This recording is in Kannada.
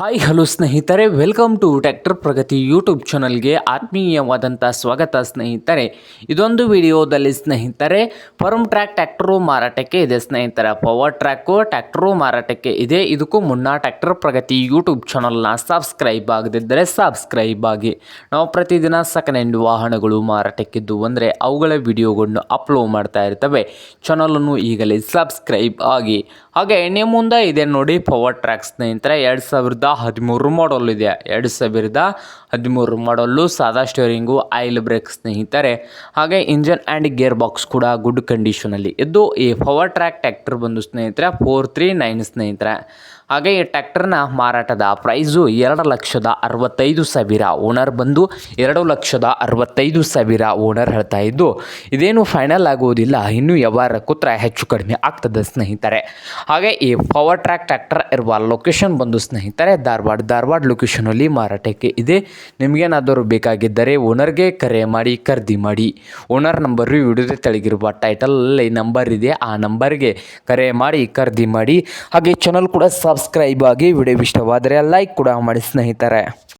ಹಾಯ್, ಹಲೋ ಸ್ನೇಹಿತರೆ. Welcome to tractor Pragati YouTube ಚಾನಲ್ಗೆ ಆತ್ಮೀಯವಾದಂಥ ಸ್ವಾಗತ ಸ್ನೇಹಿತರೆ. ಇದೊಂದು ವಿಡಿಯೋದಲ್ಲಿ ಸ್ನೇಹಿತರೆ ಫರ್ಮ್ ಟ್ರ್ಯಾಕ್ ಟ್ಯಾಕ್ಟ್ರು ಮಾರಾಟಕ್ಕೆ ಇದೆ ಸ್ನೇಹಿತರ ಪವರ್ ಟ್ರ್ಯಾಕು ಟ್ಯಾಕ್ಟ್ರು ಮಾರಾಟಕ್ಕೆ ಇದೆ. ಇದಕ್ಕೂ ಮುನ್ನ ಟ್ಯಾಕ್ಟರ್ ಪ್ರಗತಿ ಯೂಟ್ಯೂಬ್ ಚಾನಲ್ನ ಸಬ್ಸ್ಕ್ರೈಬ್ ಆಗದಿದ್ದರೆ ಸಬ್ಸ್ಕ್ರೈಬ್ ಆಗಿ. ನಾವು ಪ್ರತಿದಿನ ಸೆಕೆಂಡ್ ವಾಹನಗಳು ಮಾರಾಟಕ್ಕಿದ್ದು ಅಂದರೆ ಅವುಗಳ ವಿಡಿಯೋಗಳನ್ನು ಅಪ್ಲೋಡ್ ಮಾಡ್ತಾ ಇರ್ತವೆ. ಚಾನಲನ್ನು ಈಗಲೇ ಸಬ್ಸ್ಕ್ರೈಬ್ ಆಗಿ. ಹಾಗೆ ಎಣ್ಣೆ ಮುಂದೆ ಇದೆ ನೋಡಿ ಪವರ್ ಟ್ರ್ಯಾಕ್ ಸ್ನೇಹಿತರೆ. ಎರಡು ಸಾವಿರದ ಹದಿಮೂರು ಮಾಡಲ್ ಇದೆ. ಎರಡು ಸಾವಿರದ ಹದಿಮೂರು ಮಾಡಲ್ಲು ಸಾದಾ ಸ್ಟೇರಿಂಗು ಆಯಿಲ್ ಬ್ರೇಕ್ ಸ್ನೇಹಿತರೆ. ಹಾಗೆ ಇಂಜನ್ ಆ್ಯಂಡ್ ಗೇರ್ ಬಾಕ್ಸ್ ಕೂಡ ಗುಡ್ ಕಂಡೀಷನಲ್ಲಿ ಇದ್ದು ಈ ಪವರ್ ಟ್ರ್ಯಾಕ್ ಟ್ಯಾಕ್ಟರ್ ಬಂದು ಸ್ನೇಹಿತರೆ ಫೋರ್ ತ್ರೀ ನೈನ್ ಸ್ನೇಹಿತರೆ. ಹಾಗೆ ಈ ಟ್ಯಾಕ್ಟರ್ನ ಮಾರಾಟದ ಪ್ರೈಸು ಎರಡು ಲಕ್ಷದ ಅರವತ್ತೈದು ಸಾವಿರ ಓನರ್ ಬಂದು ಎರಡು ಲಕ್ಷದ ಅರವತ್ತೈದು ಸಾವಿರ ಓನರ್ ಹೇಳ್ತಾ ಇದ್ದು, ಇದೇನು ಫೈನಲ್ ಆಗುವುದಿಲ್ಲ, ಇನ್ನೂ ವ್ಯವಹಾರ ಕೂತ್ರ ಹೆಚ್ಚು ಕಡಿಮೆ ಆಗ್ತದೆ ಸ್ನೇಹಿತರೆ. ಹಾಗೆ ಈ ಪವರ್ ಟ್ರ್ಯಾಕ್ ಟ್ರ್ಯಾಕ್ಟರ್ ಇರುವ ಲೊಕೇಶನ್ ಬಂದು ಸ್ನೇಹಿತರೆ, ಧಾರವಾಡ ಧಾರವಾಡ ಲೊಕೇಶನಲ್ಲಿ ಮಾರಾಟಕ್ಕೆ ಇದೆ. ನಿಮಗೇನಾದರೂ ಬೇಕಾಗಿದ್ದರೆ ಓನರ್ಗೆ ಕರೆ ಮಾಡಿ, ಖರೀದಿ ಮಾಡಿ. ಓನರ್ ನಂಬರು ವಿಡಿಯೋದ ತೆಳಗಿರುವ ಟೈಟಲಲ್ಲಿ ನಂಬರ್ ಇದೆ, ಆ ನಂಬರ್ಗೆ ಕರೆ ಮಾಡಿ, ಖರೀದಿ ಮಾಡಿ. ಹಾಗೆ ಚಾನಲ್ ಕೂಡ ಸಬ್ಸ್ಕ್ರೈಬ್ ಆಗಿ ವಿಡಿಯೋ ಇಷ್ಟವಾದರೆ ಲೈಕ್ ಕೂಡ ಮಾಡಿ ಸ್ನೇಹಿತರೆ.